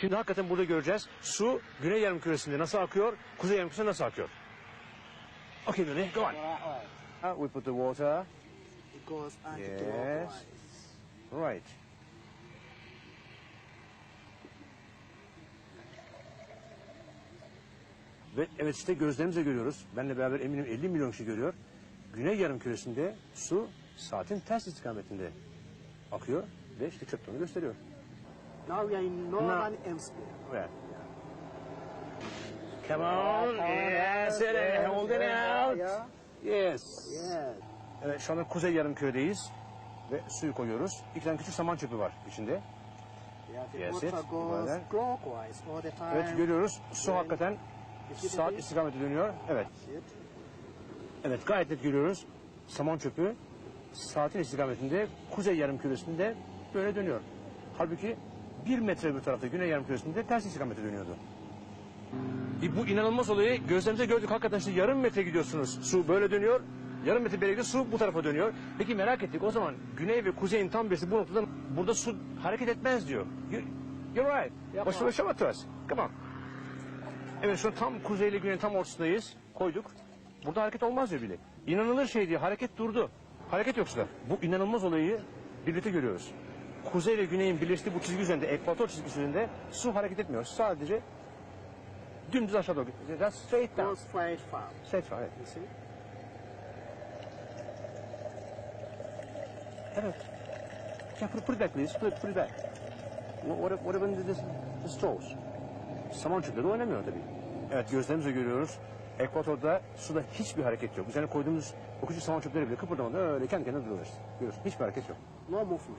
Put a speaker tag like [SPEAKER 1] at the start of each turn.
[SPEAKER 1] Şimdi hakikaten burada göreceğiz. Su güney yarım küresinde nasıl akıyor, kuzey yarım küresinde nasıl akıyor. Okay, Nene, go on. Uh, We put the water.
[SPEAKER 2] It goes
[SPEAKER 1] Yes. Right. Ve evet işte gözlerimizle görüyoruz. Benle beraber eminim 50 milyon kişi görüyor. Güney yarım küresinde su saatin ters istikametinde akıyor ve işte çöktüğünü gösteriyor.
[SPEAKER 2] Now we are in northern hemisphere.
[SPEAKER 1] Evet. Come on, yes, it is. hold it out.
[SPEAKER 2] Yeah.
[SPEAKER 1] Yes.
[SPEAKER 2] Yes.
[SPEAKER 1] Evet şu anda kuzey yarım küredeyiz ve suyu koyuyoruz. İki tane küçük saman çöpü var içinde.
[SPEAKER 2] Yeah,
[SPEAKER 1] Yes, Well,
[SPEAKER 2] time.
[SPEAKER 1] Evet görüyoruz su hakikaten saat istikameti dönüyor. Evet. Evet gayet net görüyoruz. Saman çöpü saatin istikametinde kuzey yarım küresinde böyle dönüyor. Halbuki bir metre bir tarafta güney yarım küresinde ters istikamete dönüyordu. E, bu inanılmaz olayı gözlerimize gördük. Hakikaten işte yarım metre gidiyorsunuz. Su böyle dönüyor. Yarım metre gidiyor. Su bu tarafa dönüyor. Peki merak ettik. O zaman güney ve kuzeyin tam birisi bu noktada burada su hareket etmez diyor. You, you're right.
[SPEAKER 2] Yapma.
[SPEAKER 1] İt to us. Come on. Evet şu an tam kuzey ile güneyin tam ortasındayız. Koyduk. Burada hareket olmaz diyor bile. İnanılır şey diye hareket durdu. Hareket yok suda. Bu inanılmaz olayı birlikte görüyoruz. Kuzey ile güneyin birleştiği bu çizgi üzerinde, ekvator çizgisi üzerinde su hareket etmiyor. Sadece dümdüz aşağı doğru. That's straight down.
[SPEAKER 2] Goes straight far.
[SPEAKER 1] Straight down. Evet.
[SPEAKER 2] You see?
[SPEAKER 1] evet. Yeah, put, put it back please. Put, put it back. What, what, what happened to this, the straws? Saman çöpleri oynamıyor tabii. Evet gözlerimizle görüyoruz. Ekvatorda suda hiçbir hareket yok. Üzerine koyduğumuz o küçük saman çöpleri bile kıpırdamadan öyle kendi kendine duruyorlar işte. Görüyorsun hiçbir hareket yok.
[SPEAKER 2] No movement.